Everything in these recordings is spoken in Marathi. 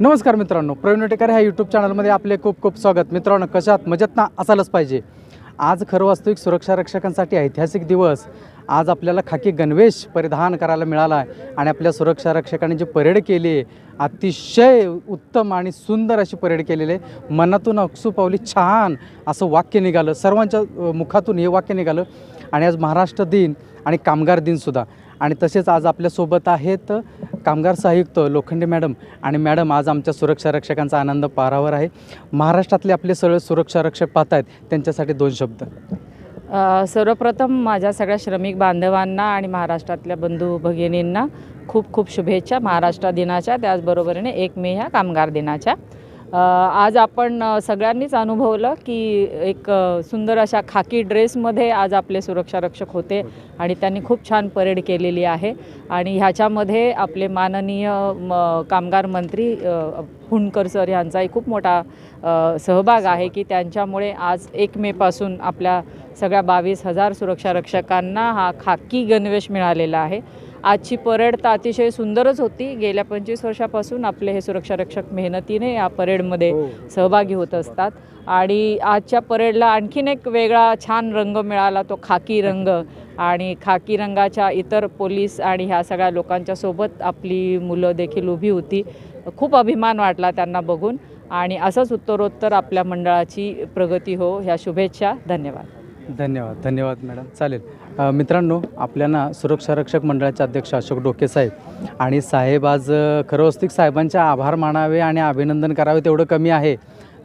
नमस्कार मित्रांनो प्रवीण टेकर ह्या यूट्यूब चॅनलमध्ये आपले खूप खूप स्वागत. मित्रांनो कशात मजेत ना? असायलाच पाहिजे. आज खरं वास्तविक सुरक्षा रक्षकांसाठी ऐतिहासिक दिवस. आज आपल्याला खाकी गणवेश परिधान करायला मिळाला आहे आणि आपल्या सुरक्षा रक्षकांनी जी परेड केली आहे अतिशय उत्तम आणि सुंदर अशी परेड केलेली आहे मनातून अक्सू पावली छान असं वाक्य निघालं. सर्वांच्या मुखातून हे वाक्य निघालं. आणि आज महाराष्ट्र दिन आणि कामगार दिनसुद्धा आणि तसेच आज आपल्यासोबत आहेत कामगार सहायुक्त लोखंडे मॅडम आणि मॅडम आज आमच्या सुरक्षा रक्षकांचा आनंद पारावर आहे. महाराष्ट्रातले आपले सगळे सुरक्षा रक्षक पाहत आहेत त्यांच्यासाठी दोन शब्द. सर्वप्रथम माझ्या सगळ्या श्रमिक बांधवांना आणि महाराष्ट्रातल्या बंधू भगिनींना खूप खूप शुभेच्छा महाराष्ट्र दिनाच्या त्याचबरोबरीने एक मे ह्या कामगार दिनाच्या. आज आपण सगळ्यांनीच अनुभवलं की एक सुंदर अशा खाकी ड्रेसमध्ये आज आपले सुरक्षा रक्षक होते आणि त्यांनी खूप छान परेड केलेली आहे. आणि ह्याच्यामध्ये आपले माननीय म, कामगार मंत्री हुंडकर सर यांचाही खूप मोठा सहभाग आहे की त्यांच्यामुळे आज एक मेपासून आपल्या सगळ्या बावीस हजार सुरक्षा रक्षकांना हा खाकी गणवेश मिळालेला आहे. आजची परेड तर अतिशय सुंदरच होती. गेल्या पंचवीस वर्षापासून आपले हे सुरक्षा रक्षक मेहनतीने या परेडमध्ये सहभागी होत असतात. आणि आजच्या परेडला आणखीन एक वेगळा छान रंग मिळाला तो खाकी रंग. आणि खाकी रंगाच्या इतर पोलीस आणि ह्या सगळ्या लोकांच्या सोबत आपली मुलं देखील उभी होती. खूप अभिमान वाटला त्यांना बघून. आणि असंच उत्तरोत्तर आपल्या मंडळाची प्रगती हो. ह्या शुभेच्छा. धन्यवाद. धन्यवाद धन्यवाद मॅडम. चालेल. मित्रांनो आपल्याला सुरक्षा रक्षक मंडळाचे अध्यक्ष अशोक डोके साहेब आणि साहेब आज खरं वस्तिक साहेबांचे आभार मानावे आणि अभिनंदन करावे तेवढं कमी आहे.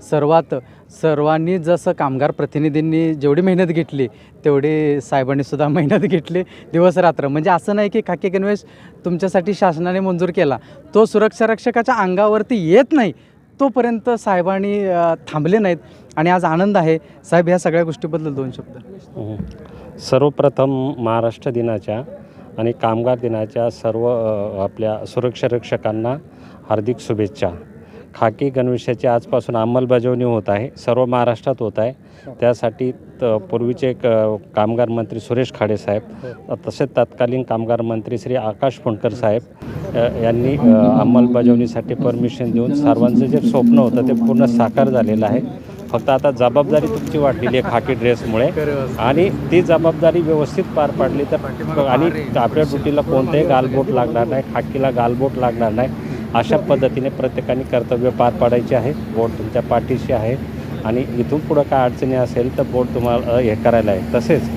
सर्वात सर्वांनी जसं कामगार प्रतिनिधींनी जेवढी मेहनत घेतली तेवढी साहेबांनीसुद्धा मेहनत घेतली दिवसरात्र म्हणजे असं नाही की खाकी गणवेश तुमच्यासाठी शासनाने मंजूर केला. तो सुरक्षा रक्षकाच्या अंगावरती येत नाही. तोपर्यंत साहेबांनी थांबले नाहीत आणि आज आनंद आहे. साहेब ह्या सगळ्या गोष्टीबद्दल दोन शब्द. सर्वप्रथम महाराष्ट्र दिनाच्या आणि कामगार दिनाच्या सर्व आपल्या सुरक्षा रक्षकांना हार्दिक शुभेच्छा. खाकी गणवेशाची आजपासून अंमलबजावणी होत आहे. सर्व महाराष्ट्रात होत आहे. त्यासाठी त पूर्वीचे क कामगार मंत्री सुरेश खाडे साहेब तसेच तत्कालीन कामगार मंत्री श्री आकाश फुंडकर साहेब यांनी अंमलबजावणीसाठी परमिशन देऊन सर्वांचं जे स्वप्न होतं ते पूर्ण साकार झालेलं आहे. फक्त आता जबाबदारी तुमची वाटलेली आहे खाकी ड्रेसमुळे. आणि ती जबाबदारी व्यवस्थित पार पाडली तर आणि आपल्या ड्युटीला कोणतेही गालबोट लागणार नाही खाकीला गालबोट लागणार नाही. अशा पद्धतीने प्रत्येकाने कर्तव्य पार पाडायचे आहे. बोट तुमच्या पाठीशी आहे. आणि इथून पुढं काय अडचणी असेल तर बोट तुम्हाला हे करायला आहे. तसेच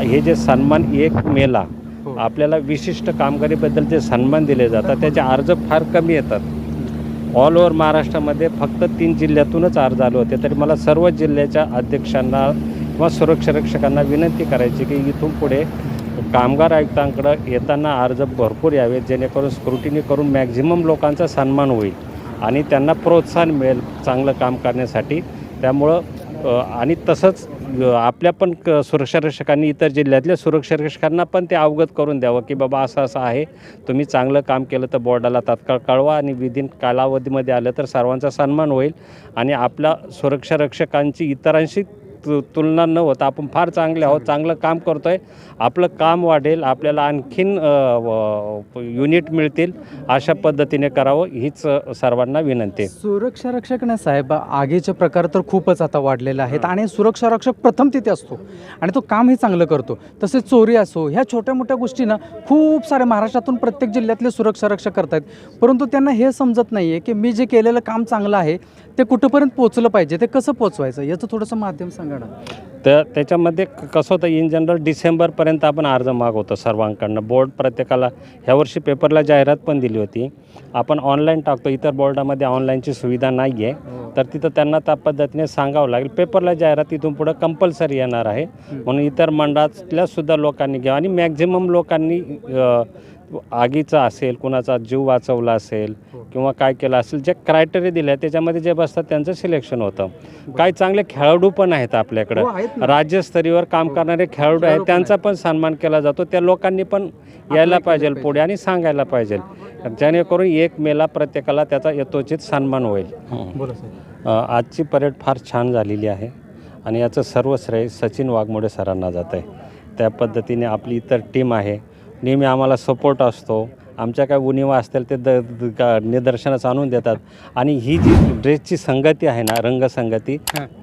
हे जे सन्मान एक मेला हो. आपल्याला विशिष्ट कामगिरीबद्दल जे सन्मान दिले जातात त्याचे अर्ज फार कमी येतात. ऑल ओव्हर महाराष्ट्रामध्ये फक्त तीन जिल्ह्यातूनच अर्ज आले होते. तरी मला सर्व जिल्ह्याच्या अध्यक्षांना किंवा सुरक्षा रक्षकांना विनंती करायची की इथून पुढे कामगार आयुक्तांकडं येताना अर्ज भरपूर यावेत जेणेकरून स्क्रुटिनी करून मॅक्झिमम लोकांचा सन्मान होईल आणि त्यांना प्रोत्साहन मिळेल चांगलं काम करण्यासाठी. त्यामुळं आणि तसंच आपल्या पण क सुरक्षारक्षकांनी इतर जिल्ह्यातल्या सुरक्षारक्षकांना पण ते अवगत करून द्यावं की बाबा असं असं आहे तुम्ही चांगलं काम केलं तर बोर्डाला तात्काळ कळवा आणि विदिन कालावधीमध्ये आलं तर सर्वांचा सन्मान होईल आणि आपल्या सुरक्षारक्षकांची इतरांशी तु तुलना न होता. आपण फार चांगले आहोत चांगलं काम करतो आहे आपलं काम वाढेल आपल्याला आणखीन युनिट मिळतील अशा पद्धतीने करावं हीच सर्वांना विनंती. आहे सुरक्षा रक्षक ना साहेब आगीचे प्रकार तर खूपच आता वाढलेले आहेत आणि सुरक्षा रक्षक प्रथम तिथे असतो आणि तो कामही चांगलं करतो. तसेच चोरी असो ह्या छोट्या मोठ्या गोष्टी ना खूप सारे महाराष्ट्रातून प्रत्येक जिल्ह्यातले सुरक्षा रक्षक करतायत. परंतु त्यांना हे समजत नाही आहे की मी जे केलेलं काम चांगलं आहे ते कुठंपर्यंत पोचलं पाहिजे? ते कसं पोचवायचं याचं थोडंसं माध्यम सांगा ना. तर त्याच्यामध्ये कसं होतं इन जनरल डिसेंबरपर्यंत आपण अर्ज मागवतो सर्वांकडनं. बोर्ड प्रत्येकाला ह्या वर्षी पेपरला जाहिरात पण दिली होती. आपण ऑनलाईन टाकतो इतर बोर्डामध्ये ऑनलाईनची सुविधा नाही आहे तर तिथं त्यांना त्या पद्धतीने सांगावं लागेल. पेपरला जाहिरात इथून पुढं कंपल्सरी येणार आहे. म्हणून इतर मंडळातल्या सुद्धा लोकांनी घ्यावं आणि मॅक्झिमम लोकांनी आगीचा असेल कुणाचा जीव वाचवला असेल किंवा काय केलं असेल जे क्रायटेरिया दिले त्याच्यामध्ये जे बसतात त्यांचं सिलेक्शन होतं. काही चांगले खेळाडू पण आहेत आपल्याकडं. हो. राज्यस्तरीवर काम करणारे खेळाडू आहेत त्यांचा पण सन्मान केला जातो. त्या लोकांनी पण यायला पाहिजे पुढे आणि सांगायला पाहिजे. जेणेकरून एक मेला प्रत्येकाला त्याचा यथोचित सन्मान होईल. आजची परेड फार छान झालेली आहे आणि याचं सर्व श्रेय सचिन वाघमोडे सरांना जात आहे त्या पद्धतीने आपली इतर टीम आहे. नेहमी आम्हाला सपोर्ट असतो. आमच्या काय उणिवा असतील ते द निदर्शनास आणून देतात. आणि ही जी ड्रेसची संगती आहे ना रंगसंगती.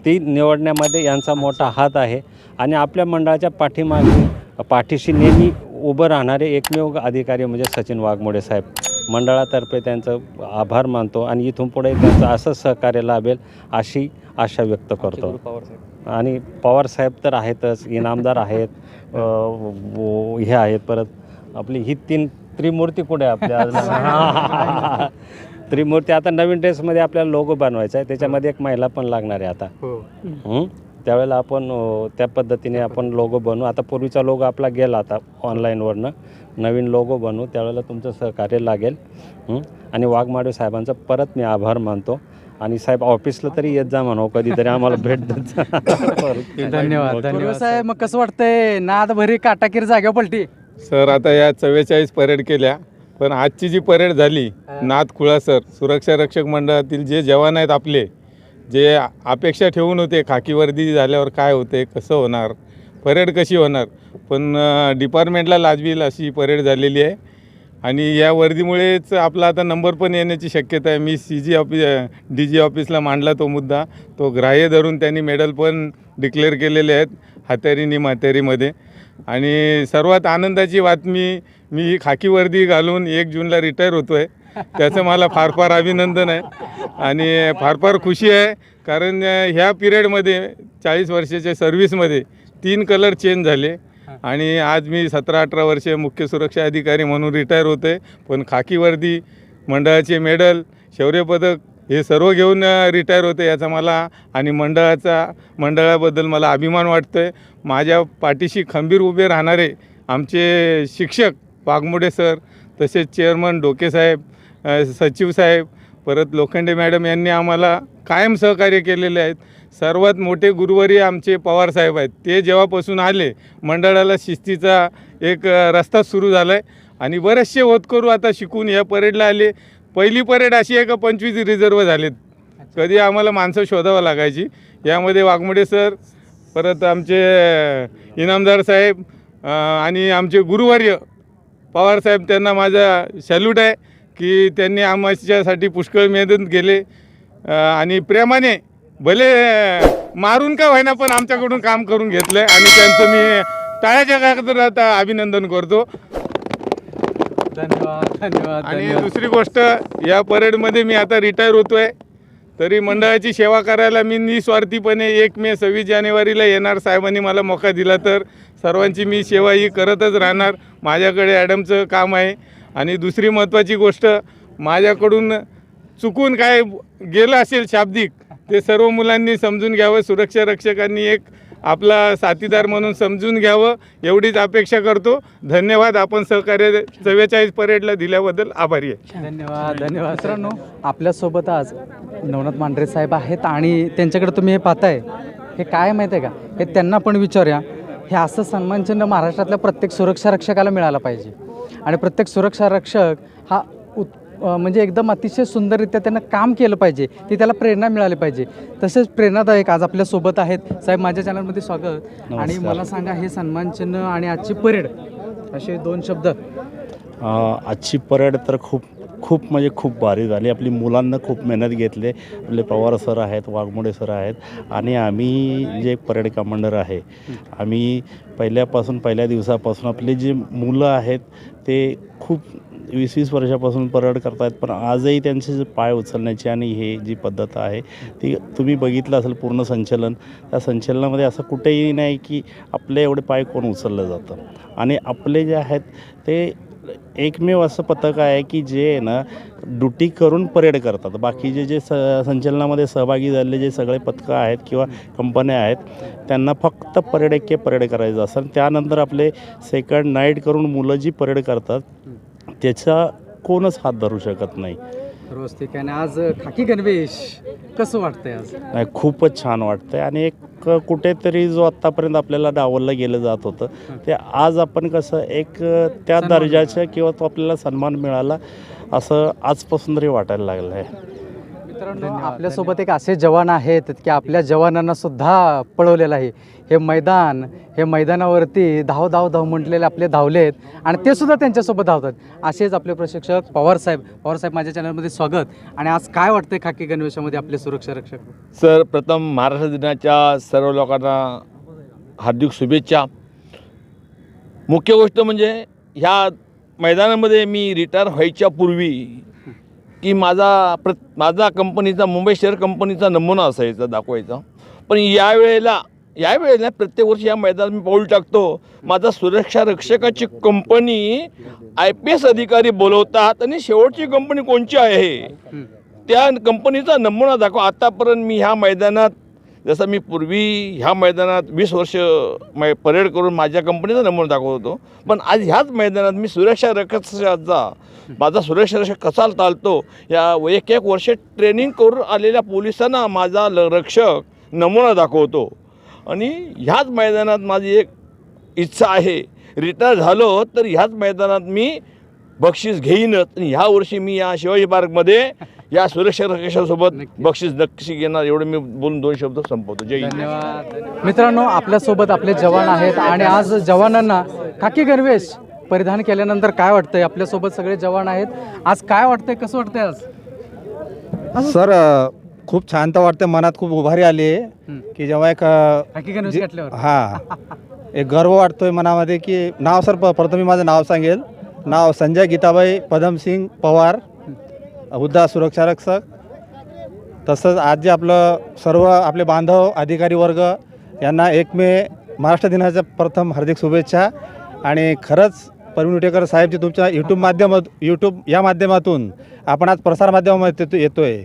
ती निवडण्यामध्ये यांचा मोठा हात आहे. आणि आपल्या मंडळाच्या पाठीमागे पाठीशी नेहमी उभं राहणारे एकमेव अधिकारी म्हणजे सचिन वाघमोडे साहेब. मंडळातर्फे त्यांचं आभार मानतो आणि इथून पुढे त्यांचं असंच सहकार्य लाभेल अशी आशा व्यक्त करतो. आणि पवार साहेब तर आहेतच इनामदार आहेत हे आहेत परत आपली ही तीन त्रिमूर्ती कुठे आहे आपल्या त्रिमूर्ती आता नवीन ड्रेसमध्ये आपल्याला लोगो बनवायचा आहे. त्याच्यामध्ये एक महिला पण लागणार आहे आता. हो. हं? त्यावेळेला आपण अ, त्या पद्धतीने आपण लोगो बनवू. आता पूर्वीचा लोगो आपला गेला आता ऑनलाईनवरनं नवीन लोगो बनवू. त्यावेळेला तुमचं सहकार्य लागेल. हं? आणि वाघमाडे साहेबांचा परत मी आभार मानतो. आणि साहेब ऑफिसला तरी येत जा म्हणू कधीतरी. आम्हाला भेट देत जा. धन्यवाद. धन्यवाद साहेब. मग कसं वाटतंय? नाद भरी काटाकीर जाग्या पलटी. सर आता या चव्वेचाळीस परेड केल्या पण आजची जी परेड झाली नाथ खुळा सर सुरक्षा रक्षक मंडळातील जे जवान आहेत आपले जे अपेक्षा ठेवून होते खाकी वर्दी झाल्यावर काय होते कसं होणार परेड कशी होणार पण डिपार्टमेंटला लाजवील अशी परेड झालेली आहे. आणि या वर्दीमुळेच आपला आता नंबर पण येण्याची शक्यता आहे. मी C G office D G ऑफिसला मांडला तो मुद्दा. तो ग्राह्य धरून त्यांनी मेडल पण डिक्लेअर केलेले आहेत हात्यारी निमात्यारीमध्ये आणि सर्वात आनंदाची बातमी मी ही खाकी वर्दी घालून एक जूनला रिटायर होतो आहे त्याचं मला फार फार अभिनंदन आहे. आणि फार फार खुशी आहे कारण ह्या पिरियडमध्ये चाळीस वर्षाच्या सर्व्हिसमध्ये तीन कलर चेंज झाले. आणि आज मी सतरा अठरा वर्षे मुख्य सुरक्षा अधिकारी म्हणून रिटायर होतो आहे पण खाकी वर्दी मंडळाचे मेडल शौर्यपदक हे सर्व घेऊन रिटायर होते याचा मला आणि मंडळाचा मंडळाबद्दल मला अभिमान वाटतो आहे माझ्या पाठीशी खंबीर उभे राहणारे आमचे शिक्षक वाघमोडे सर तसेच चेअरमन डोके साहेब सचिव साहेब परत लोखंडे मॅडम यांनी आम्हाला कायम सहकार्य केलेले आहेत. सर्वात मोठे गुरुवारी आमचे पवार साहेब आहेत. ते जेव्हापासून आले मंडळाला शिस्तीचा एक रस्ता सुरू झाला आहे आणि बरेचसे होतकरू आता शिकून या परेडला आले. पहिली परेड अशी आहे का पंचवीस रिझर्व झालेत. कधी आम्हाला माणसं शोधावं लागायची. यामध्ये वाघमोडे सर परत आमचे इनामदार साहेब आणि आमचे गुरुवर्य पवारसाहेब त्यांना माझा सॅल्यूट आहे की त्यांनी आमच्यासाठी पुष्कळ मेहनत केले. आणि प्रेमाने भले मारून का होईना पण आमच्याकडून काम करून घेतलं आहे आणि त्यांचं मी टाळ्याच्या कागदात अभिनंदन करतो. धन्यवाद धन्यवाद आणि धन्यवाद. दुसरी गोष्ट या परेडमध्ये मी आता रिटायर होतो आहे तरी मंडळाची सेवा करायला मी निस्वार्थीपणे एक मे सव्वीस जानेवारीला येणार. साहेबांनी मला मोका दिला तर सर्वांची मी सेवा ही करतच राहणार. माझ्याकडे ॲडमचं काम आहे. आणि दुसरी महत्त्वाची गोष्ट माझ्याकडून चुकून काय गेलं असेल शाब्दिक ते सर्व मुलांनी समजून घ्यावं. सुरक्षा रक्षकांनी एक आपला साथीदार म्हणून समजून घ्यावं एवढीच अपेक्षा करतो. धन्यवाद. आपण सहकार्य चव्वेचाळीस परेडला दिल्याबद्दल आभारी आहे. धन्यवाद. धन्यवाद. मित्रांनो आपल्यासोबत आज नवनाथ मांढरे साहेब आहेत आणि त्यांच्याकडे तुम्ही हे पाहताय हे काय माहीत आहे का? हे त्यांना पण विचारूया. हे असं सन्मानचिन्ह महाराष्ट्रातल्या प्रत्येक सुरक्षा रक्षकाला मिळालं पाहिजे. आणि प्रत्येक सुरक्षा रक्षक हा म्हणजे एकदम अतिशय सुंदररित्या त्यांना काम केलं पाहिजे ती त्याला प्रेरणा मिळाली पाहिजे. तसेच प्रेरणादायक आज आपल्यासोबत आहेत. साहेब माझ्या चॅनलमध्ये स्वागत. आणि. मला सांगा हे सन्मानचिन्ह आणि आजची परेड असे दोन शब्द. आजची परेड तर खूप खूप म्हणजे खूप भारी झाली. आपली मुलांना खूप मेहनत घेतली. आपले पवार सर आहेत वाघमोडे सर आहेत. आणि आम्ही जे परेड कमांडर आहे आम्ही पहिल्यापासून पहिल्या दिवसापासून आपले जे मुलं आहेत ते खूप वीस वीस वर्षापासून परेड करतायत पण आजही त्यांचे जे पाय उचलण्याची आणि हे जी पद्धत आहे ती तुम्ही बघितलं असेल पूर्ण संचलन त्या संचलनामध्ये असं कुठेही नाही की आपले एवढे पाय कोण उचललं जातं. आणि आपले जे आहेत ते एकमेव असं पथक आहे की जे आहे ना ड्युटी करून परेड करतात. बाकीचे जे स संचलनामध्ये सहभागी झालेले जे सगळे पथकं आहेत किंवा कंपन्या आहेत त्यांना फक्त परेड एके परेड करायचं असतं. त्यानंतर आपले सेकंड नाईट करून मुलं जी परेड करतात त्याचा कोणच हात धरू शकत नाही. रोज ठीक आहे. आज खाकी गणवेश कसं वाटतंय आज? नाही खूपच छान वाटतं आहे आणि एक कुठेतरी जो आत्तापर्यंत आपल्याला डावललं गेलं जात होतं ते आज आपण कसं एक त्या दर्जाचं किंवा तो आपल्याला सन्मान मिळाला असं आजपासून तरी वाटायला लागलं आहे मित्रांनो आपल्यासोबत एक असे जवान आहेत की आपल्या जवानांना सुद्धा पळवलेलं आहे. हे मैदान हे मैदानावरती धाव धाव धाव म्हटलेले आपले धावले आहेत आणि ते सुद्धा त्यांच्यासोबत धावतात. असेच आपले प्रशिक्षक पवारसाहेब पवारसाहेब माझ्या चॅनलमध्ये स्वागत. आणि आज काय वाटतंय खाकी गणवेशामध्ये आपले सुरक्षा रक्षक? सर प्रथम महाराष्ट्र दिनाच्या सर्व लोकांना हार्दिक शुभेच्छा. मुख्य गोष्ट म्हणजे ह्या मैदानामध्ये मी रिटायर व्हायच्या पूर्वी की माझा प्र माझा कंपनीचा मुंबई शेअर कंपनीचा नमुना असायचा दाखवायचा. पण यावेळेला यावेळेला प्रत्येक वर्षी या मैदानात मी पाऊल टाकतो. माझा सुरक्षा रक्षकाची कंपनी आय पी एस अधिकारी बोलवतात आणि शेवटची कंपनी कोणची आहे? त्या कंपनीचा नमुना दाखव. आतापर्यंत मी ह्या मैदानात जसं मी पूर्वी ह्या मैदानात वीस वर्ष मै परेड करून माझ्या कंपनीचा नमुना दाखवत होतो. पण आज ह्याच मैदानात मी सुरक्षा रक्षकाचा माझा सुरक्षा रक्षक कसा चालतो? या एक एक वर्ष ट्रेनिंग करून आलेल्या पोलिसांना माझा ल रक्षक नमुना दाखवतो. आणि ह्याच मैदानात माझी एक इच्छा आहे. रिटायर झालो तर ह्याच मैदानात मी बक्षीस घेईनच. आणि ह्या वर्षी मी या शिवाजी पार्कमध्ये या सुरक्षा रक्षकासोबत बक्षीस नक्की घेणार. एवढं मी बोलून दोन शब्द संपवतो. जय धन्यवाद. मित्रांनो आपल्यासोबत आपले जवान आहेत. आणि आज जवानांना खाकी गणवेश परिधान केल्यानंतर काय वाटतंय? आपल्यासोबत सगळे जवान आहेत. आज काय वाटतंय? कसं वाटतंय आज? सर खूप शांत वाटतं मनात खूप उभारी आली आहे. की जेव्हा एक जे- हा. एक गर्व वाटतोय मनामध्ये की नाव सर प- प्रथम मी माझं नाव सांगेल. नाव संजय गीताबाई पदमसिंग पवार हुद्दा सुरक्षा रक्षक तसंच आज जे आपलं सर्व आपले बांधव अधिकारी वर्ग यांना एक मे महाराष्ट्र दिनाच्या प्रथम हार्दिक शुभेच्छा. आणि खरंच प्रवीण उटेकर साहेब जे तुमच्या यूट्यूब माध्यमात यूट्यूब या माध्यमातून आपण आज प्रसार माध्यमामध्ये येतो आहे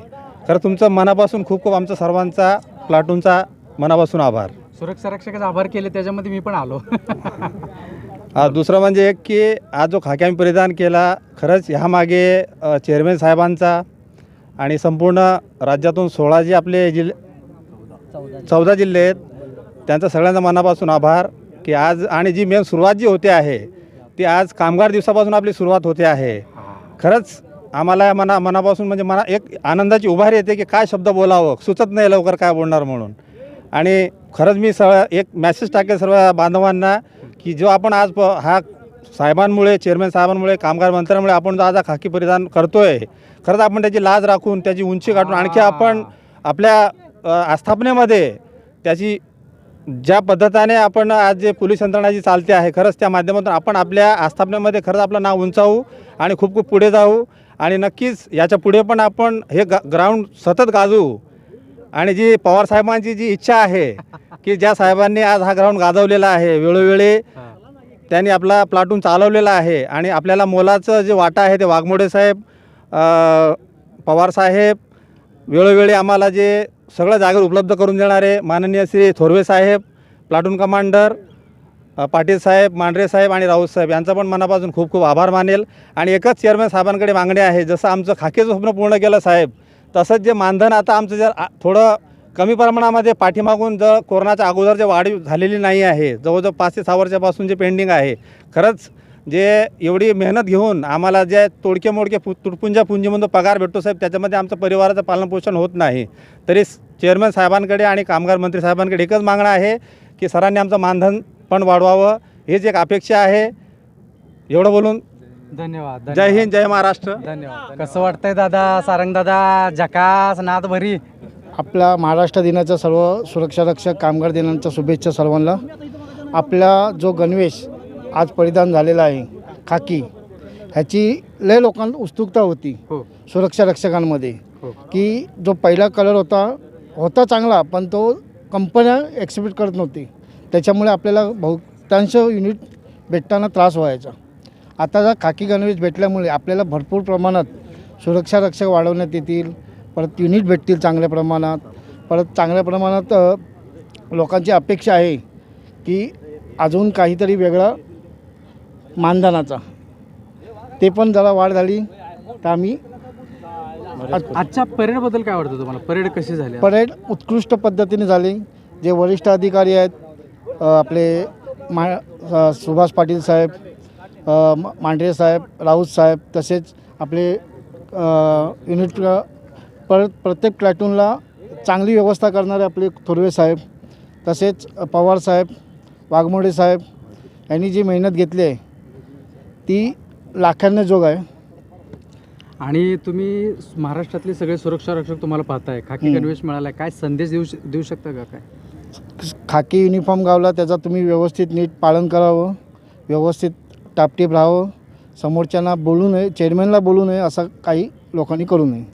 खरं तुमचं मनापासून खूप खूप आमचा सर्वांचा प्लाटूनचा मनापासून आभार. सुरक्षा रक्षकाचा आभार केले त्याच्यामध्ये मी पण आलो. हा, दुसरं म्हणजे एक की आज जो खाकी आम्ही परिधान केला खरंच ह्यामागे चेअरमॅन साहेबांचा आणि संपूर्ण राज्यातून सोळा जे आपले जिल्हे चौदा जिल्हे आहेत त्यांचा सगळ्यांचा मनापासून आभार की आज आणि जी मेन सुरुवात जी होते आहे ती आज कामगार दिवसापासून आपली सुरुवात होते आहे. खरंच आम्हाला मना मनापासून म्हणजे मना एक आनंदाची उभारी येते की काय शब्द बोलावं सुचत नाही लवकर काय बोलणार म्हणून. आणि खरंच मी सगळं एक मॅसेज टाकेल सर्व बांधवांना की जो आपण आज प हा साहेबांमुळे चेअरमॅन साहेबांमुळे कामगार मंत्र्यांमुळे आपण जो आज हा खाकी परिधान करतोय खरंच आपण त्याची लाज राखून त्याची उंची गाठून आणखी आपण आपल्या आस्थापनेमध्ये त्याची ज्या पद्धतीने आपण आज जे पोलीस यंत्रणा जी चालते आहे खरंच त्या माध्यमातून आपण आपल्या आस्थापनेमध्ये खरंच आपलं नाव उंचावू आणि खूप खूप पुढे जाऊ आणि नक्कीच याच्यापुढे पण आपण हे ग्राउंड सतत गाजवू. आणि जी पवार साहेबांची जी इच्छा आहे की ज्या साहेबांनी आज हा ग्राउंड गाजवलेला आहे वेळोवेळी त्यांनी आपला प्लाटून चालवलेला आहे आणि आपल्याला मोलाचं जे वाटा आहे ते वाघमोडे साहेब पवार साहेब वेळोवेळी आम्हाला जे सगळं जागेवर उपलब्ध करून देणारे माननीय श्री थोरवे साहेब प्लाटून कमांडर पाटील साहेब मांढरे साहेब आणि राऊत साहेब यांचा पण मनापासून खूप खूप आभार मानेल. आणि एकच चेअरमॅन साहेबांकडे मागणी आहे जसं आमचं खाकीचं स्वप्न पूर्ण केलं साहेब तसंच जे मानधन आता आमचं जर थोडं कमी प्रमाणामध्ये पाठीमागून जर कोरोनाच्या अगोदर जे वाढ झालेली नाही आहे जवळजवळ पाच ते सहा वर्षापासून जे पेंडिंग आहे खरंच जे एवढी मेहनत घेऊन आम्हाला जे तोडके मोडके पु तुटपुंजा पुंजीमधून पगार भेटतो साहेब त्याच्यामध्ये आमचं परिवाराचं पालनपोषण होत नाही. तरी चेअरमॅन साहेबांकडे आणि कामगार मंत्री साहेबांकडे एकच मागणं आहे की सरांनी आमचं मानधन पण वाढवावं. हेच एक अपेक्षा आहे. एवढं बोलून धन्यवाद जय हिंद जय महाराष्ट्र. धन्यवाद कसं वाटतंय दादा? सारंग दादा जकास नाद भरी. आपल्या महाराष्ट्र दिनाच्या सर्व सुरक्षा रक्षक कामगार दिनाच्या शुभेच्छा सर्वांना. आपला जो गणवेश आज परिधान झालेला आहे खाकी. ह्याची लय लोकांना उत्सुकता होती हो. सुरक्षा रक्षकांमध्ये हो. की जो पहिला कलर होता होता चांगला पण तो कंपन्या एक्सिबिट करत नव्हती. त्याच्यामुळे आपल्याला बहुतांश युनिट भेटताना त्रास व्हायचा. आता जर खाकी गणवेश भेटल्यामुळे आपल्याला भरपूर प्रमाणात सुरक्षा रक्षक वाढवण्यात येतील परत युनिट भेटतील चांगल्या प्रमाणात. परत चांगल्या प्रमाणात अ, लोकांची अपेक्षा आहे की अजून काहीतरी वेगळं मानधनाचा. ते पण जरा वाढ झाली तर आम्ही आजच्या परेडबद्दल काय वाटतं तुम्हाला? परेड कशी झाली? परेड उत्कृष्ट पद्धतीने झाली. जे वरिष्ठ अधिकारी आहेत आपले मा सुभाष पाटील साहेब मांढरे साहेब राऊत साहेब तसेच आपले युनिट परत प्रत्येक प्लॅटूनला चांगली व्यवस्था करणारे आपले थोरवे साहेब तसेच पवार साहेब वाघमोडे साहेब यांनी जी मेहनत घेतली आहे ती लाखांना जोग आहे. आणि तुम्ही महाराष्ट्रातले सगळे सुरक्षा रक्षक तुम्हाला पाहताय. खाकी. गणवेश मिळाला काय संदेश देऊ देऊ शकता का काय? खाकी युनिफॉर्म गावला त्याचा तुम्ही व्यवस्थित नीट पालन करावं. व्यवस्थित टापटीप राहावं. समोरच्यांना बोलू नये चेअरमॅनला बोलू नये असं काही लोकांनी करू नये.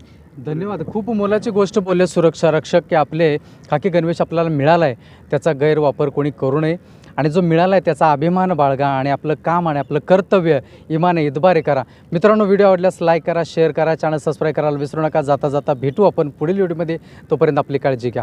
धन्यवाद. खूप मोलाची गोष्ट बोलले सुरक्षा रक्षक की आपले खाकी गणवेश आपल्याला मिळाला आहे त्याचा गैरवापर कोणी करू नये. आणि जो मिळाला आहे त्याचा अभिमान बाळगा आणि आपलं काम आणि आपलं कर्तव्य इमाने इतबारे करा. मित्रांनो व्हिडिओ आवडल्यास लाईक करा शेअर करा चॅनल सबस्क्राईब करायला विसरू नका. जाता जाता भेटू आपण पुढील व्हिडिओमध्ये तोपर्यंत आपली काळजी घ्या.